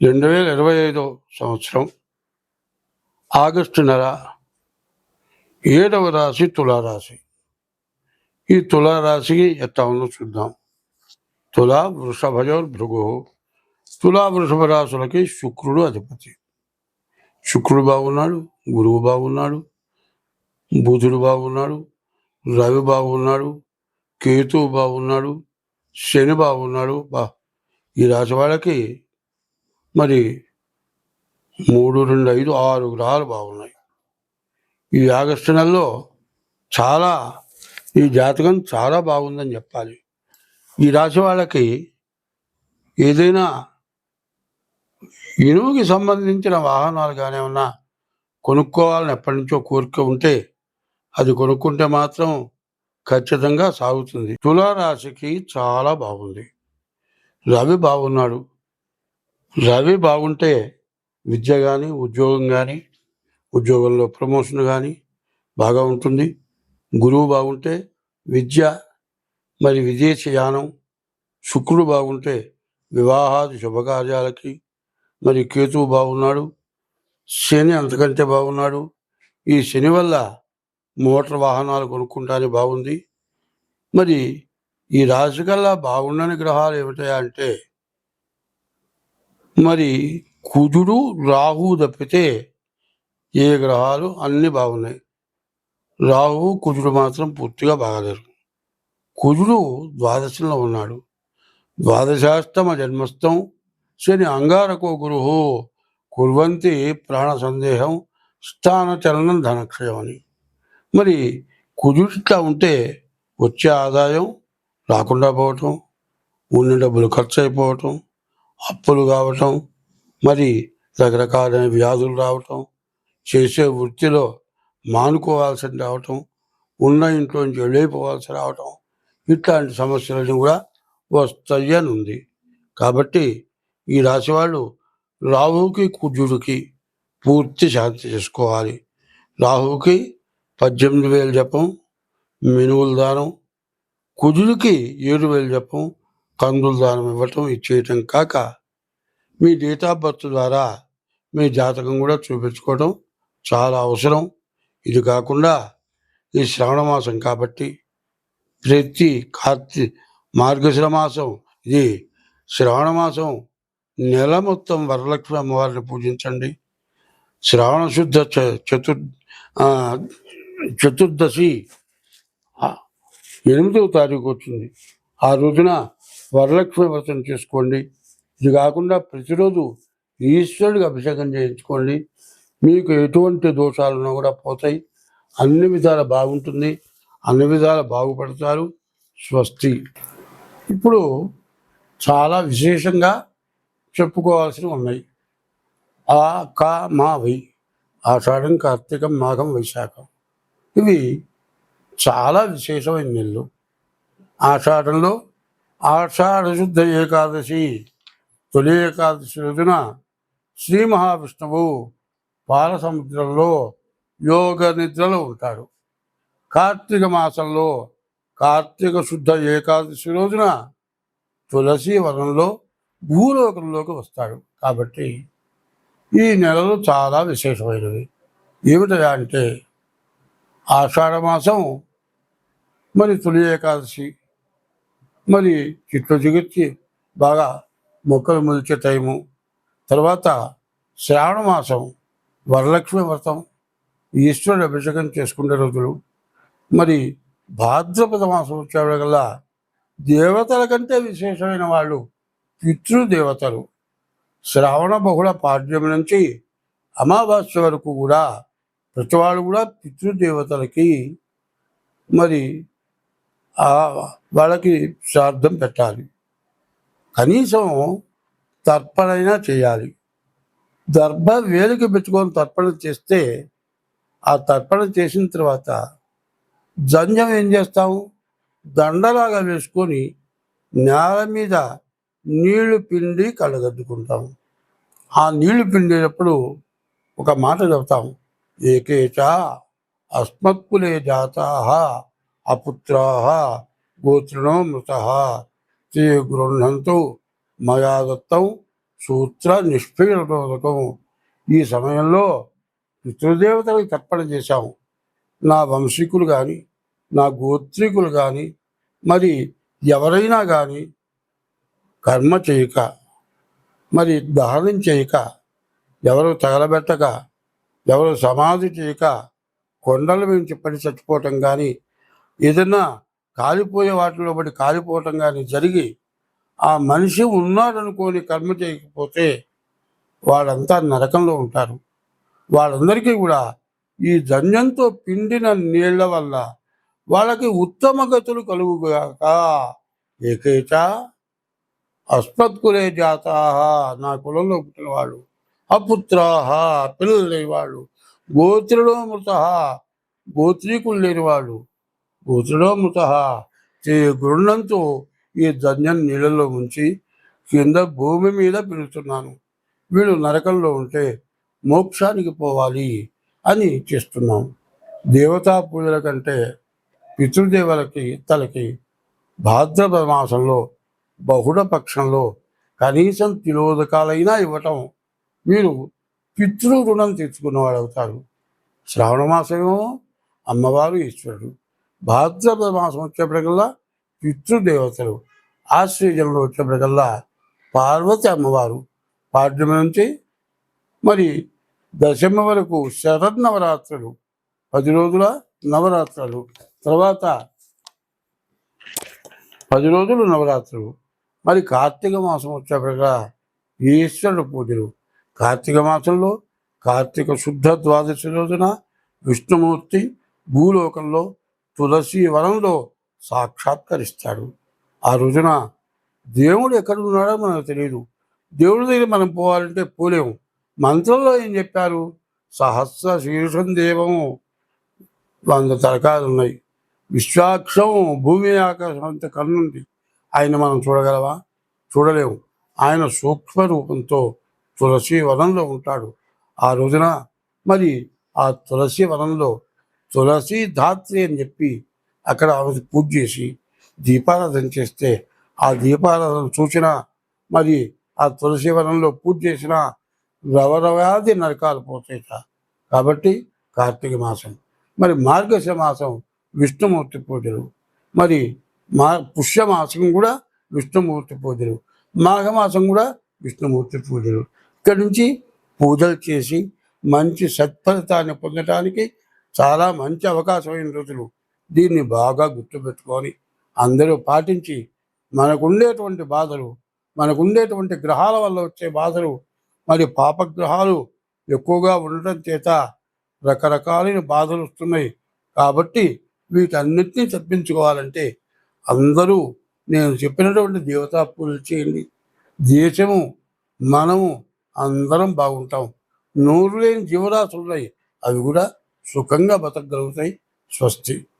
రెండు వేల ఇరవై ఐదో సంవత్సరం ఆగస్టు నెల ఏడవ రాశి తులారాశి. ఈ తులారాశికి ఎట్లా ఉందో చూద్దాం. తులా వృషభజో భృగు తులా వృషభ రాశులకి శుక్రుడు అధిపతి. శుక్రుడు బాగున్నాడు గురువు బాగున్నాడు బుధుడు బాగున్నాడు రవి బాగున్నాడు కేతువు బాగున్నాడు శని బాగున్నాడు బా ఈ రాశి వాళ్ళకి మరి మూడు రెండు ఐదు ఆరు గ్రహాలు బాగున్నాయి. ఈ ఆగస్టు నెలలో చాలా ఈ జాతకం చాలా బాగుందని చెప్పాలి. ఈ రాశి వాళ్ళకి ఏదైనా ఇనుముకి సంబంధించిన వాహనాలు కానీ ఏమన్నా కొనుక్కోవాలని ఎప్పటి నుంచో కోరిక ఉంటే అది కొనుక్కుంటే మాత్రం ఖచ్చితంగా సాగుతుంది. తులారాశికి చాలా బాగుంది. రవి బాగున్నాడు. రవి బాగుంటే విద్య కానీ ఉద్యోగం కానీ ఉద్యోగంలో ప్రమోషన్ కానీ బాగా ఉంటుంది. గురువు బాగుంటే విద్య మరి విదేశయానం శుక్రుడు బాగుంటే వివాహాది శుభకార్యాలకి మరి కేతువు బాగున్నాడు శని అంతకంటే బాగున్నాడు. ఈ శని వల్ల మోటార్ వాహనాలు కొనుక్కుంటానే బాగుంది. మరి ఈ రాశి కల్లా బాగుండని గ్రహాలు ఏమిటాయా అంటే మరి కుజుడు రాహు తప్పితే ఏ గ్రహాలు అన్నీ బాగున్నాయి. రాహు కుజుడు మాత్రం పూర్తిగా బాగలేరు. కుజుడు ద్వాదశంలో ఉన్నాడు. ద్వాదశాష్టమ జన్మస్థం శని అంగారకో గురు కుర్వంతి ప్రాణ సందేహం స్థాన చలనం ధనక్షయం అని మరి కుజుడిట్లా ఉంటే వచ్చే ఆదాయం రాకుండా పోవటం ఉన్న డబ్బులు ఖర్చు అయిపోవటం అప్పులు కావటం మరి రకరకాలైన వ్యాధులు రావటం చేసే వృత్తిలో మానుకోవాల్సి రావటం ఉన్న ఇంట్లోంచి వెళ్ళిపోవాల్సి రావటం ఇట్లాంటి సమస్యలన్నీ కూడా వస్తాయి అని ఉంది కాబట్టి ఈ రాశి వాళ్ళు రాహుకి కుజుడికి పూర్తి శాంతి చేసుకోవాలి. రాహుకి పద్దెనిమిది వేలు జపం మినువుల దానం కుజుడికి ఏడు వేలు జపం కందులు దానం ఇవ్వటం ఇచ్చేయటం కాక మీ డేట్ ఆఫ్ బర్త్ ద్వారా మీ జాతకం కూడా చూపించుకోవడం చాలా అవసరం. ఇది కాకుండా ఈ శ్రవణ మాసం కాబట్టి ప్రతి కార్తీ మార్గశిర మాసం ఇది శ్రావణ మాసం నెల మొత్తం వరలక్ష్మి అమ్మవారిని పూజించండి. శ్రావణ శుద్ధ చ- చతుర్ చతుర్దశి ఎనిమిదవ తారీఖు వచ్చింది. ఆ రోజున వరలక్ష్మి వ్రతం చేసుకోండి. ఇది కాకుండా ప్రతిరోజు ఈశ్వరుడికి అభిషేకం చేయించుకోండి. మీకు ఎటువంటి దోషాలున్నా కూడా పోతాయి. అన్ని విధాల బాగుంటుంది. అన్ని విధాల బాగుపడతారు. స్వస్తి. ఇప్పుడు చాలా విశేషంగా చెప్పుకోవాల్సినవి ఉన్నాయి. ఆ కా మా వై ఆషాఢం కార్తీకం మాఘం వైశాఖం. ఇవి చాలా విశేషమైన నెలలు. ఆషాఢంలో ఆషాఢశుద్ధ ఏకాదశి తొలి ఏకాదశి రోజున శ్రీ మహావిష్ణువు పాలసముద్రంలో యోగ నిద్రలో ఉంటాడు. కార్తీక మాసంలో కార్తీక శుద్ధ ఏకాదశి రోజున తులసి వనంలో భూలోకంలోకి వస్తాడు. కాబట్టి ఈ నెలలు చాలా విశేషమైనవి ఏమిటయా అంటే ఆషాఢ మాసం మరి తొలి ఏకాదశి మరి చెట్లు చిగుర్చి బాగా మొక్కలు మొలిచే టైము. తర్వాత శ్రావణ మాసం వరలక్ష్మి వ్రతం ఈశ్వరుడు అభిషేకం చేసుకునే రోజులు. మరి భాద్రపద మాసం వచ్చేవాళ్ళకల్లా దేవతల కంటే విశేషమైన వాళ్ళు పితృదేవతలు. శ్రావణ బహుళ పాడ్యం నుంచి అమావాస్య వరకు కూడా ప్రతి వాళ్ళు కూడా పితృదేవతలకి మరి వాళ్ళకి శ్రాద్ధం పెట్టాలి. కనీసం తర్పణైనా చేయాలి. దర్భ వేలికి పెట్టుకొని తర్పణ చేస్తే ఆ తర్పణ చేసిన తర్వాత జంజం ఏం చేస్తాము దండలాగా వేసుకొని నేల మీద నీళ్ళు పిండి కళ్ళగద్దుకుంటాము ఆ నీళ్ళు పిండేటప్పుడు ఒక మాట చెబుతాం. ఏకేచ అస్మత్కులే జాతా అపుత్రా గోత్రిణో మృత తే గృహంతు మయా దత్తం సూత్ర నిష్పీడకం ఈ సమయంలో పితృదేవతలకు తర్పణ చేశాము. నా వంశీకులు కానీ నా గోత్రికులు కానీ మరి ఎవరైనా కానీ కర్మ చేయక మరి దహనం చేయక ఎవరు తగలబెట్టక ఎవరు సమాధి చేయక కొండల నుంచి పడి చచ్చిపోవటం కానీ ఏదైనా కాలిపోయే వాటిలో పడి కాలిపోవటం కానీ జరిగి ఆ మనిషి ఉన్నాడనుకోని కర్మ చేయకపోతే వాళ్ళంతా నరకంలో ఉంటారు. వాళ్ళందరికీ కూడా ఈ ధన్యంతో పిండిన నీళ్ళ వల్ల వాళ్ళకి ఉత్తమ గతులు కలుగుగాక. ఏకైచ అస్మత్కులే జాతా నా కులంలో పుట్టిన వాళ్ళు అపుత్రాహ పిల్లలు లేనివాళ్ళు గోత్రులో మృత గోత్రీకులు లేని వాళ్ళు గురుణంతో ఈ ధన్యం నీళ్ళలో ఉంచి కింద భూమి మీద పిలుస్తున్నాను. వీళ్ళు నరకంలో ఉంటే మోక్షానికి పోవాలి అని చేస్తున్నాం. దేవతా పూజల కంటే పితృదేవులకి తలకి భాద్రపద మాసంలో బహుళ పక్షంలో కనీసం తిలోదకాలైనా ఇవ్వటం మీరు పితృ రుణం తెచ్చుకున్నవాడు అవుతారు శ్రావణ మాసమేమో అమ్మవారు ఈశ్వరుడు. భాద్రపద మాసం వచ్చేప్పటికల్లా పితృదేవతలు ఆశ్రయంలో వచ్చేప్పటికల్లా పార్వతి అమ్మవారు పాడ్యమి నుంచి మరి దశమి వరకు శరన్నవరాత్రులు పది రోజుల నవరాత్రులు తర్వాత పది రోజులు నవరాత్రులు. మరి కార్తీక మాసం వచ్చేప్పటికల్లా ఈశ్వరుడు పూజలు. కార్తీక మాసంలో కార్తీక శుద్ధ ద్వాదశి రోజున విష్ణుమూర్తి భూలోకంలో తులసి వనంలో సాక్షాత్కరిస్తాడు. ఆ రోజున దేవుడు ఎక్కడ ఉన్నాడో మనకు తెలియదు దేవుడి దగ్గర మనం పోవాలంటే పోలేము. మంత్రంలో ఏం చెప్పారు? సహస్ర శీర్షం దేవము. వంద తరకాలు ఉన్నాయి. విశ్వాక్షం భూమి ఆకాశం అంత కన్నుంది ఆయన మనం చూడగలవా? చూడలేము. ఆయన సూక్ష్మ రూపంతో తులసి వనంలో ఉంటాడు. ఆ రోజున మరి ఆ తులసి వనంలో తులసి ధాత్రి అని చెప్పి అక్కడ ఆమె పూజ చేసి దీపారాధన చేస్తే ఆ దీపారాధన చూసిన మరి ఆ తులసి వనంలో పూజ చేసిన రవరవాది నరకాలు పోతాయిట. కాబట్టి కార్తీక మాసం. మరి మార్గశ మాసం విష్ణుమూర్తి పూజలు. మరి మా పుష్యమాసం కూడా విష్ణుమూర్తి పూజలు. మాఘమాసం కూడా విష్ణుమూర్తి పూజలు. ఇక్కడి నుంచి పూజలు చేసి మంచి సత్ఫలితాన్ని పొందటానికి చాలా మంచి అవకాశమైన రోజులు. దీన్ని బాగా గుర్తుపెట్టుకొని అందరూ పాటించి మనకుండేటువంటి బాధలు మనకుండేటువంటి గ్రహాల వల్ల వచ్చే బాధలు మరి పాపగ్రహాలు ఎక్కువగా ఉండటం చేత రకరకాలైన బాధలు వస్తున్నాయి. కాబట్టి వీటన్నిటినీ తప్పించుకోవాలంటే అందరూ నేను చెప్పినటువంటి దేవతా పూజలు చేయండి. దేశము మనము అందరం బాగుంటాం. నూరు లేని జీవరాశులు ఉన్నాయి అవి కూడా సుఖంగా బతకగలుగుతాయి స్వస్తి